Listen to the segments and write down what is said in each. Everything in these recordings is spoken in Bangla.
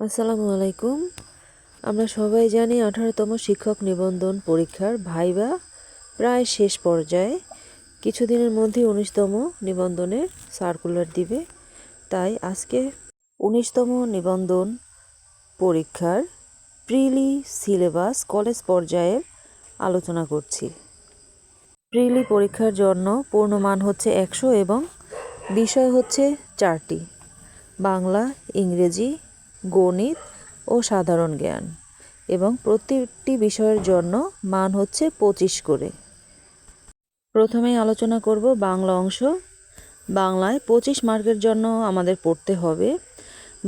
আসসালামু আলাইকুম। আমরা সবাই জানি আঠারোতম শিক্ষক নিবন্ধন পরীক্ষার ভাইবা প্রায় শেষ পর্যায়ে। কিছুদিনের মধ্যে উনিশতম নিবন্ধনের সার্কুলার দিবে। তাই আজকে উনিশতম নিবন্ধন পরীক্ষার প্রিলি সিলেবাস কলেজ পর্যায়ের আলোচনা করছি। প্রিলি পরীক্ষার জন্য পূর্ণমান হচ্ছে একশো এবং বিষয় হচ্ছে চারটি। বাংলা, ইংরেজি গণিত ও সাধারণ জ্ঞান এবং প্রতিটি বিষয়ের জন্য মান হচ্ছে পঁচিশ করে। প্রথমেই আলোচনা করব বাংলা অংশ। বাংলায় পঁচিশ মার্কের জন্য আমাদের পড়তে হবে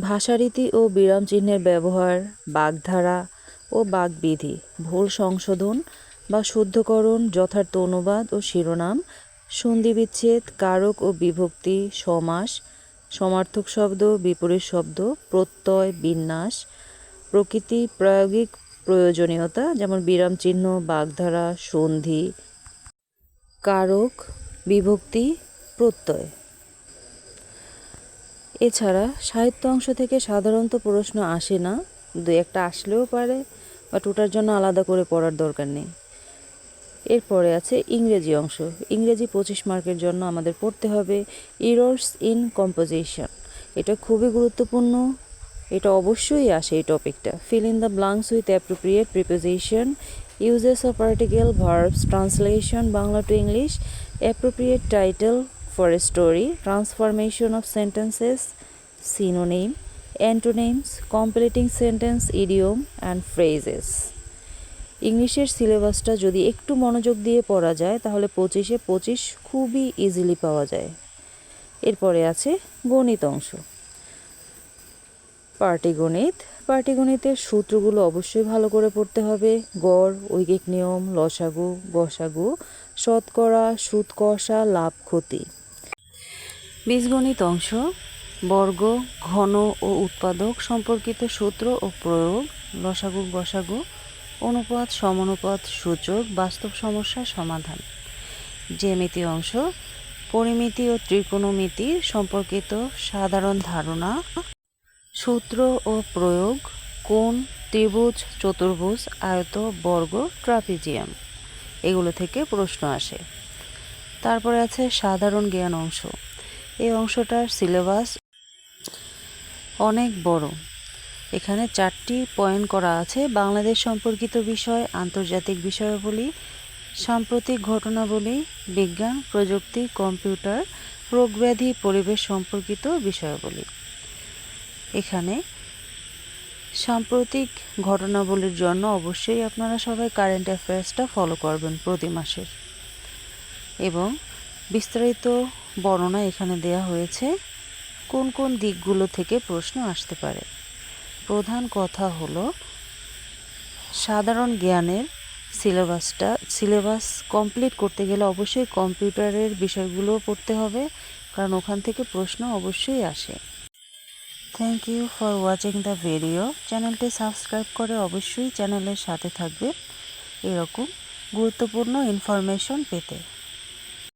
ভাষারীতি ও বিরাম চিহ্নের ব্যবহার, বাগধারা ও বাগবিধি, ভুল সংশোধন বা শুদ্ধকরণ, যথার্থ অনুবাদ ও শিরোনাম, সন্ধিবিচ্ছেদ, কারক ও বিভক্তি, সমাস সমার্থক শব্দ, বিপরীত শব্দ, প্রত্যয়, বিন্যাস, প্রকৃতি, প্রায়োগিক প্রয়োজনীয়তা, যেমন বিরাম চিহ্ন, বাগধারা, সন্ধি, কারক, বিভক্তি, প্রত্যয়। এছাড়া সাহিত্য অংশ থেকে সাধারণত প্রশ্ন আসে না দু একটা আসলেও পারে বাট ওটার জন্য আলাদা করে পড়ার দরকার নেই। এরপরে আছে ইংরেজি অংশ। ইংরেজি পঁচিশ মার্কের জন্য আমাদের পড়তে হবে ইরর্স ইন কম্পোজিশন এটা খুবই গুরুত্বপূর্ণ। এটা অবশ্যই আসে এই টপিকটা। Fill in the blanks with appropriate preposition usages of article verbs translation Bangla to English appropriate title for a story transformation of sentences synonym antonyms completing sentence idiom and phrases ইংলিশের সিলেবাসটা যদি একটু মনোযোগ দিয়ে পড়া যায়, তাহলে পঁচিশে পঁচিশ খুবই ইজিলি পাওয়া যায়। এরপরে আছে গণিত অংশ। পাটিগণিত, পাটিগণিতের সূত্রগুলো অবশ্যই ভালো করে পড়তে হবে। গড়, ঐকিক নিয়ম, লসাগু, গসাগু, শতকরা সুদ কষা লাভ, ক্ষতি। বীজগণিত অংশ, বর্গ, ঘন ও উৎপাদক সম্পর্কিত সূত্র ও প্রয়োগ, লসাগু, গসাগু অনুপাত সমানুপাত সূচক, বাস্তব সমস্যার সমাধান। জ্যামিতি অংশ, পরিমিতি ও ত্রিকোণমিতি, সম্পর্কিত সাধারণ ধারণা, সূত্র ও প্রয়োগ, কোণ, ত্রিভুজ, চতুর্ভুজ, আয়ত, বর্গ, ট্রাপিজিয়াম। এগুলো থেকে প্রশ্ন আসে। তারপরে আছে সাধারণ জ্ঞান অংশ। এই অংশটার সিলেবাস অনেক বড়। এখানে চারটি পয়েন্ট করা আছে। বাংলাদেশ সম্পর্কিত বিষয়, আন্তর্জাতিক বিষয়াবলী, সাম্প্রতিক ঘটনাবলী, বিজ্ঞান, প্রযুক্তি, কম্পিউটার রোগব্যাধি পরিবেশ সম্পর্কিত বিষয়াবলী। এখানে সাম্প্রতিক ঘটনাবলীর জন্য অবশ্যই আপনারা সবাই কারেন্ট অ্যাফেয়ার্সটা ফলো করবেন প্রতি মাসের। এবং বিস্তারিত বর্ণনা এখানে দেয়া হয়েছে, কোন কোন দিকগুলো থেকে প্রশ্ন আসতে পারে। প্রধান কথা হলো, সাধারণ জ্ঞানের সিলেবাসটা, সিলেবাস কমপ্লিট করতে গেলে অবশ্যই কম্পিউটারের বিষয়গুলো পড়তে হবে, কারণ ওখান থেকে প্রশ্ন অবশ্যই আসে। Thank you for watching the video চ্যানেলটি সাবস্ক্রাইব করে অবশ্যই চ্যানেলের সাথে থাকবে। এরকম গুরুত্বপূর্ণ ইনফরমেশন পেতে।